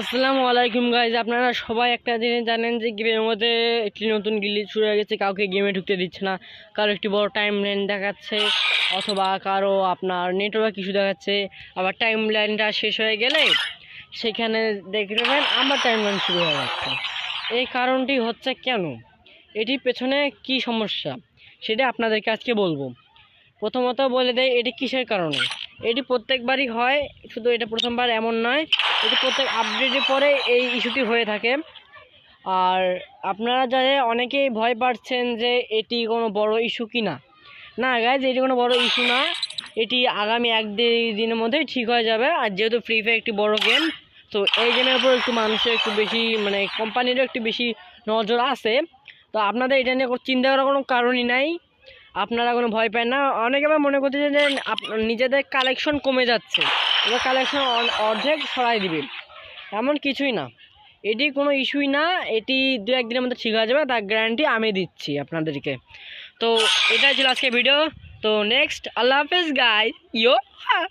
আসসালামু আলাইকুম গাইজ আপনারা সবাই একটা জিনিস জানেন যে গেমের মধ্যে একটি নতুন গিলি শুরু হয়ে গেছে, কাউকে গেমে ঢুকতে দিচ্ছে না। কারও একটি বড় টাইম লাইন দেখাচ্ছে, অথবা কারও আপনার নেটওয়ার্ক ইস্যু দেখাচ্ছে। আবার টাইম লাইনটা শেষ হয়ে গেলে সেখানে দেখবেন আমার টাইম লাইন শুরু হয়ে যাচ্ছে। এই কারণটি হচ্ছে কেন? এটির পেছনে কি সমস্যা? সেটা আপনাদেরকে আজকে বলব। প্রথমত বলে দেয় এটি কিসের কারণে? এটি প্রত্যেকবারই হয়, শুধু এটা প্রথমবার এমন নয়, এটি প্রত্যেক আপডেটের পরে এই ইস্যুটি হয়ে থাকে। আর আপনারা যারা অনেকেই ভয় পাচ্ছেন যে এটি কোনো বড় ইস্যু কি না না গাইজ এটি কোনো বড় ইস্যু না, এটি আগামী এক দিনের মধ্যেই ঠিক হয়ে যাবে। আর যেহেতু ফ্রি ফায়ার একটি বড় গেম তো এই গেমের উপর একটু মানুষের একটু বেশি মানে কোম্পানিরও একটু বেশি নজর আছে। তো আপনাদের এটা নিয়ে চিন্তা করার কোনো কারণই নাই। আপনারা কোনো ভয় পান না। অনেকে আবার মনে করতেছে যে নিজেদের কালেকশন কমে যাচ্ছে। এবার কালেকশন অর্ধেক সরাই দিবে। এমন কিছুই না। এটি কোনো ইস্যুই না। এটি দু একদিনের মধ্যে ঠিক হয়ে যাবে। তার গ্যারান্টি আমি দিচ্ছি আপনাদেরকে। তো এটাই ছিল আজকে ভিডিও তো নেক্সট আল্লাহ হাফেজ গাই ইয়ো হ্যাঁ